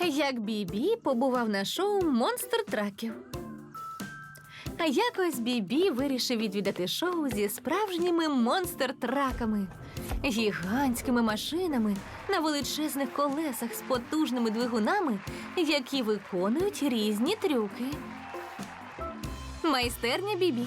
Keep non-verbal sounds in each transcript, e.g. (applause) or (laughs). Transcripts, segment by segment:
як Бібі побував на шоу Монстр траків. А якось Бібі вирішив відвідати шоу зі справжніми монстр-траками, гігантськими машинами на величезних колесах з потужними двигунами, які виконують різні трюки. Майстерня Бібі.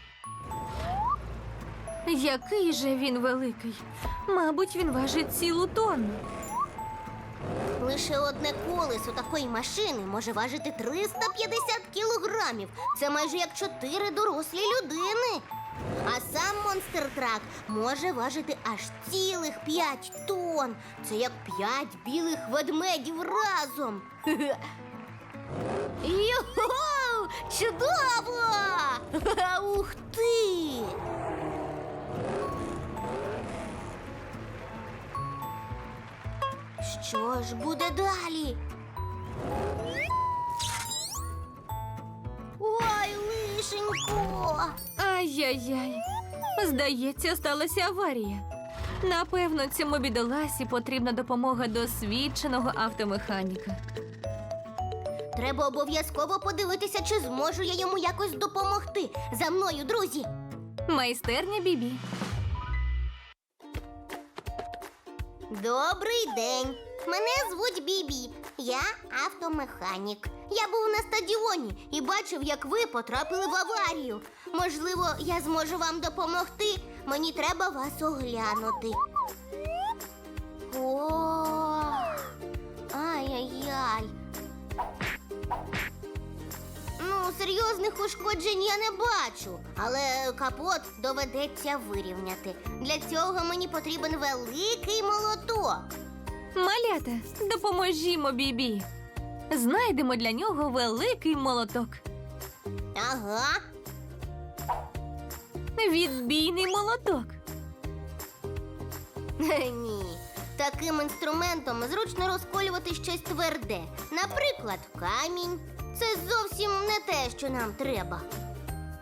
Який же він великий? Мабуть, він важить цілу тонну. Лише одне колесо такої машини може важити 350 кілограмів. Це майже як чотири дорослі людини. А сам монстр трак може важити аж цілих 5 тонн. Це як 5 білих ведмедів разом. (laughs) Його! Чудово! (laughs) Ух ти! Що ж буде далі? Ой, лишенько! Ай-яй-яй. Здається, сталася аварія. Напевно, цьому бідоласі потрібна допомога досвідченого автомеханіка. Треба обов'язково подивитися, чи зможу я йому якось допомогти. За мною, друзі! Майстерня Бібі. Добрий день! Мене звуть Бібі. Я автомеханік. Я був на стадіоні і бачив, як ви потрапили в аварію. Можливо, я зможу вам допомогти. Мені треба вас оглянути. О, ай-яй-яй. Серйозних ушкоджень я не бачу, але капот доведеться вирівняти. Для цього мені потрібен великий молоток. Малята, допоможімо Бібі. Знайдемо для нього великий молоток. Ага, Відбійний молоток. ні. Таким інструментом зручно розколювати щось тверде. Наприклад, камінь. Це зовсім не те, що нам треба.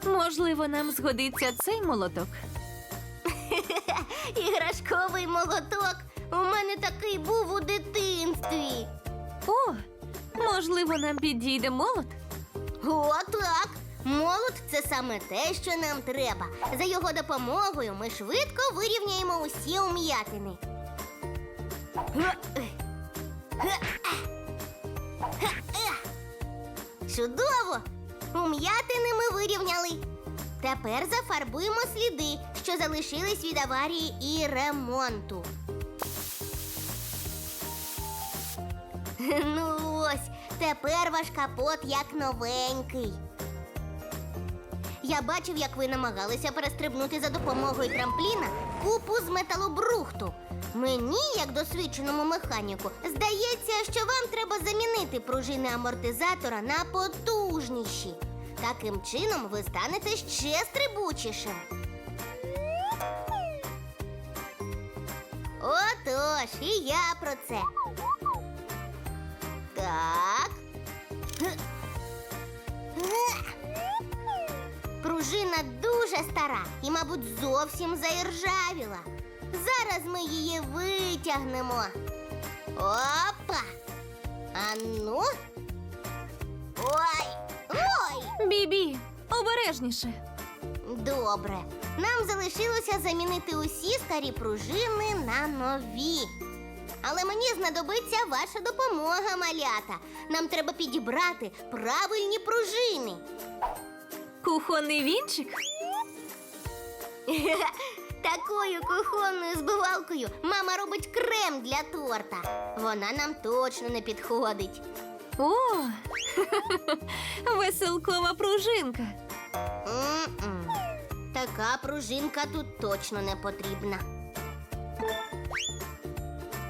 Можливо, нам згодиться цей молоток. (laughs) Іграшковий молоток. У мене такий був у дитинстві. О, можливо, нам підійде молот. О, так. Молот це саме те, що нам треба. За його допомогою ми швидко вирівняємо усі ум'ятини. Чудово! Ум'ятини ми вирівняли. Тепер зафарбуємо сліди, що залишились від аварії і ремонту. (laughs) Ну ось, тепер ваш капот як новенький. Я бачив, як ви намагалися перестрибнути за допомогою трампліна купу з металобрухту. Мені, як досвідченому механіку, здається, що вам треба замінити пружини амортизатора на потужніші. Таким чином ви станете ще стрибучішим. Отож, і я про це. Так. Пружина дуже стара і, мабуть, зовсім заіржавіла. Зараз ми її витягнемо. Опа! А ну. Ой! Ой! Бібі, обережніше. Добре. Нам залишилося замінити усі старі пружини на нові. Але мені знадобиться ваша допомога, малята. Нам треба підібрати правильні пружини. Кухонний вінчик. (laughs) Такою кухонною збивалкою мама робить крем для торта. Вона нам точно не підходить. О, (laughs) веселкова пружинка. М-м. Така пружинка тут точно не потрібна.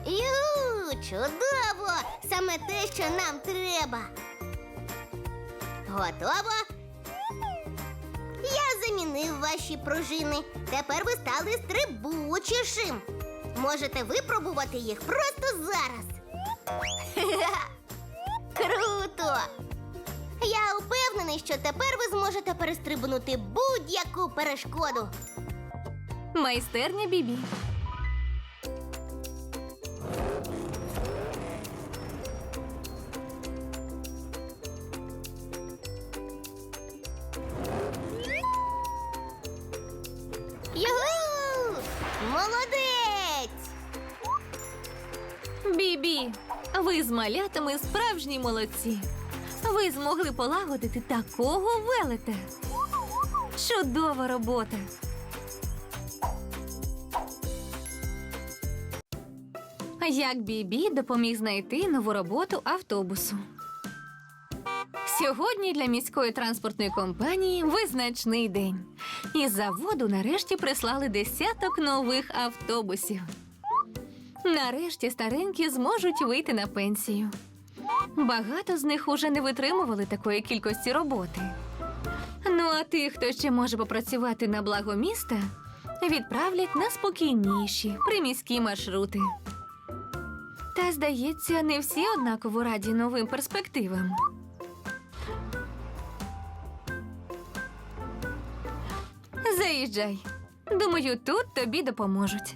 Ю, чудово! Саме те, що нам треба. Готово. Я ваші пружини. Тепер ви стали стрибучішим. Можете випробувати їх просто зараз. (laughs) Круто! Я впевнений, що тепер ви зможете перестрибнути будь-яку перешкоду. Майстерня Бібі. З малятами справжні молодці. Ви змогли полагодити такого велета. Чудова робота. Як Бібі допоміг знайти нову роботу автобусу. Сьогодні для міської транспортної компанії визначний день. Із заводу нарешті прислали десяток нових автобусів. Нарешті старенькі зможуть вийти на пенсію. Багато з них уже не витримували такої кількості роботи. Ну а тих, хто ще може попрацювати на благо міста, відправлять на спокійніші приміські маршрути. Та, здається, не всі однаково раді новим перспективам. Заїжджай. Думаю, тут тобі допоможуть.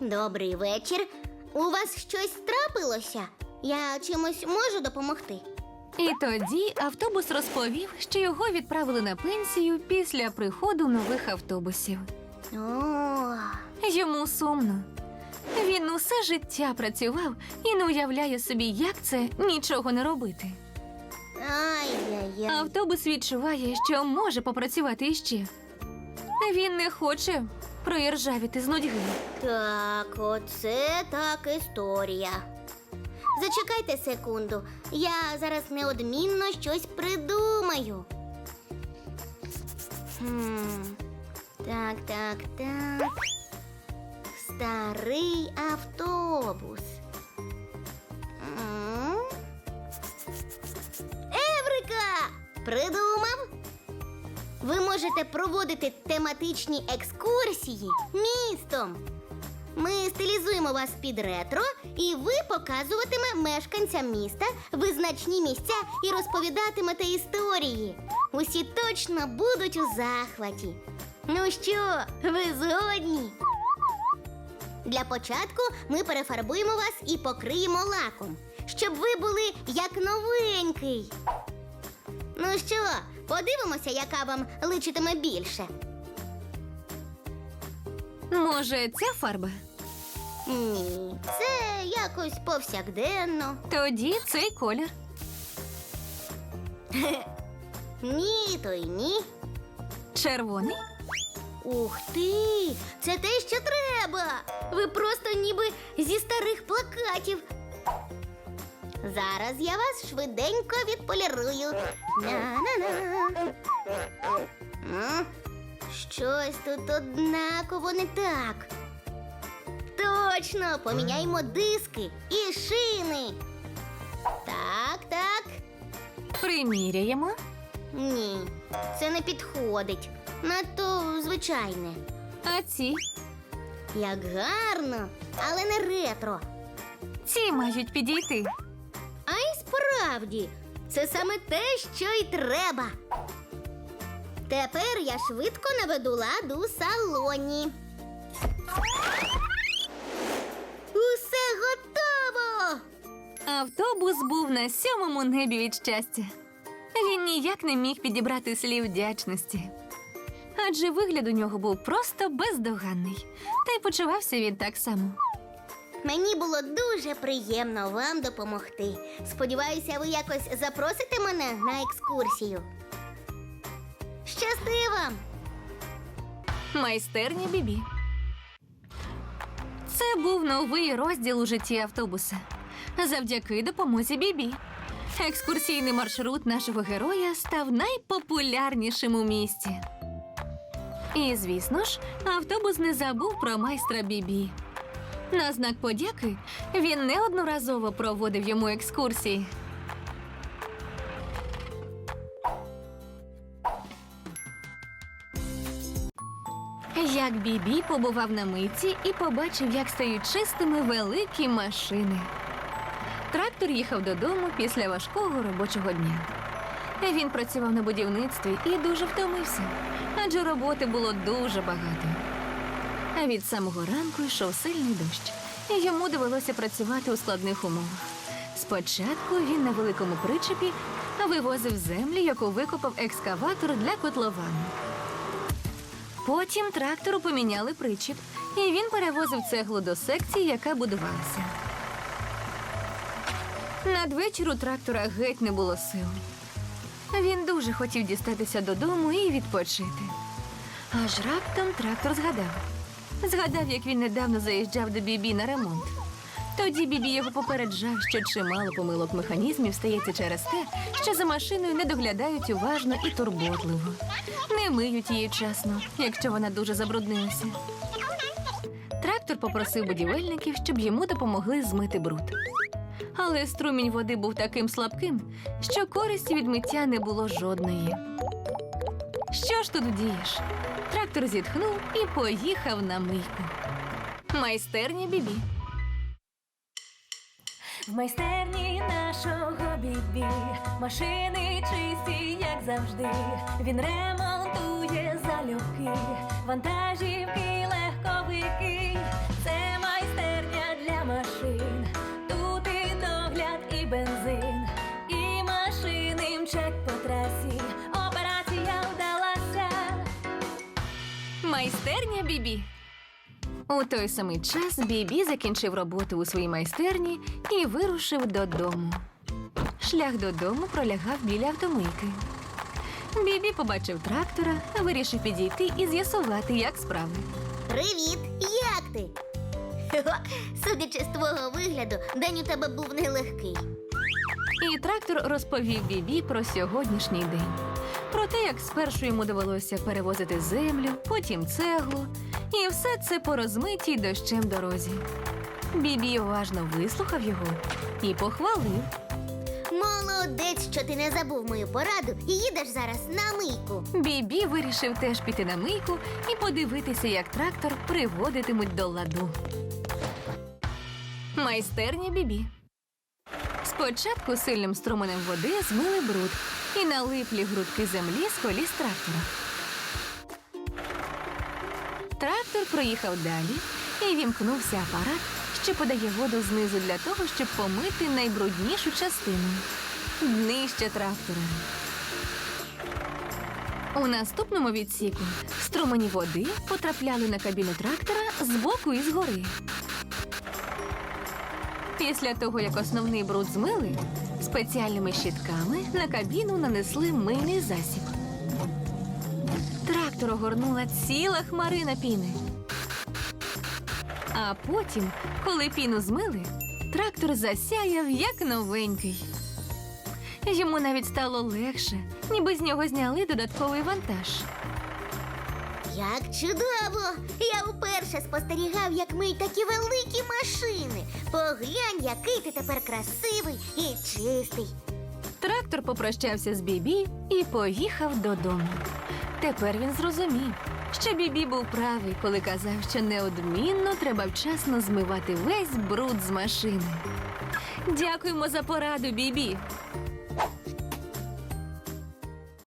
Добрий вечір. У вас щось трапилося? Я чимось можу допомогти? І тоді автобус розповів, що його відправили на пенсію після приходу нових автобусів. О, Йому сумно. Він усе життя працював і не уявляє собі, як це нічого не робити. ай-яй-яй. Автобус відчуває, що може попрацювати іще. Він не хоче проіржавіти з нудьги. Так, оце так історія. Зачекайте секунду. Я зараз неодмінно щось придумаю. Хм. Так, так, так. Старий автобус. М? Еврика! Придумав? Ви можете проводити тематичні екскурсії містом. Ми стилізуємо вас під ретро, і ви показуватиме мешканцям міста визначні місця і розповідатимете історії. Усі точно будуть у захваті. Ну що, ви згодні? Для початку ми перефарбуємо вас і покриємо лаком, щоб ви були як новенький. Ну що, подивимося, яка вам личитиме більше. Може, ця фарба? Ні, це якось повсякденно. Тоді цей колір. (laughs) Ні, то й ні. Червоний. Ух ти! Це те, що треба. Ви просто ніби зі старих плакатів. Зараз я вас швиденько відполірую. На-на-на. М? Щось тут однаково не так. Точно, поміняймо диски і шини. Так, так. Приміряємо. Ні, це не підходить. Надто звичайне. А ці? Як гарно, але не ретро. Ці мають підійти. Справді, це саме те, що й треба. Тепер я швидко наведу лад у салоні. Усе готово! Автобус був на сьомому небі від щастя. Він ніяк не міг підібрати слів вдячності. Адже вигляд у нього був просто бездоганний, та й почувався він так само. Мені було дуже приємно вам допомогти. Сподіваюся, ви якось запросите мене на екскурсію. Щасти вам! Майстерня Бібі. Це був новий розділ у житті автобуса. Завдяки допомозі Бібі. Екскурсійний маршрут нашого героя став найпопулярнішим у місті. І, звісно ж, автобус не забув про майстра Бібі. На знак подяки він неодноразово проводив йому екскурсії. Як Бібі побував на митці і побачив, як стають чистими великі машини. Трактор їхав додому після важкого робочого дня. Він працював на будівництві і дуже втомився, адже роботи було дуже багато. А від самого ранку йшов сильний дощ, і йому довелося працювати у складних умовах. Спочатку він на великому причепі вивозив землю, яку викопав екскаватор для котловану. Потім трактору поміняли причіп, і він перевозив цеглу до секції, яка будувалася. Надвечір у трактора геть не було сил. Він дуже хотів дістатися додому і відпочити. Аж раптом трактор згадав. Згадав, як він недавно заїжджав до Бібі на ремонт. Тоді Бібі його попереджав, що чимало помилок механізмів стається через те, що за машиною не доглядають уважно і турботливо. Не миють її вчасно, якщо вона дуже забруднилася. Трактор попросив будівельників, щоб йому допомогли змити бруд. Але струмінь води був таким слабким, що користі від миття не було жодної. Що ж тут вдієш? Трактор зітхнув і поїхав на мийку. Майстерня Бібі. В майстерні нашого бібі машини чисті, як завжди. Він ремонтує залюбки, вантажівки, легковики. Це майстерня для машин. Майстерня Бібі. У той самий час Бібі закінчив роботу у своїй майстерні і вирушив додому. Шлях додому пролягав біля автомийки. Бібі побачив трактора, вирішив підійти і з'ясувати, як справи. Привіт! Як ти? Судячи з твого вигляду, день у тебе був нелегкий. І трактор розповів Бібі про сьогоднішній день. Про те, як спершу йому довелося перевозити землю, потім цеглу, і все це по розмитій дощем дорозі. Бібі уважно вислухав його і похвалив. Молодець, що ти не забув мою пораду і їдеш зараз на мийку. Бібі вирішив теж піти на мийку і подивитися, як трактор приводитимуть до ладу. Майстерня Бібі. Спочатку сильним струменем води змили бруд і налиплі грудки землі з коліс трактора. Трактор проїхав далі і вімкнувся апарат, що подає воду знизу для того, щоб помити найбруднішу частину днище трактора. У наступному відсіку струмені води потрапляли на кабіну трактора збоку і згори. Після того, як основний бруд змили, спеціальними щітками на кабіну нанесли мийний засіб. Трактор огорнула ціла хмарина піни. А потім, коли піну змили, трактор засяяв як новенький. Йому навіть стало легше, ніби з нього зняли додатковий вантаж. Як чудово! Я вперше спостерігав, як миють такі великі машини. Поглянь, який ти тепер красивий і чистий. Трактор попрощався з Бібі і поїхав додому. Тепер він зрозумів, що Бібі був правий, коли казав, що неодмінно треба вчасно змивати весь бруд з машини. Дякуємо за пораду, Бібі.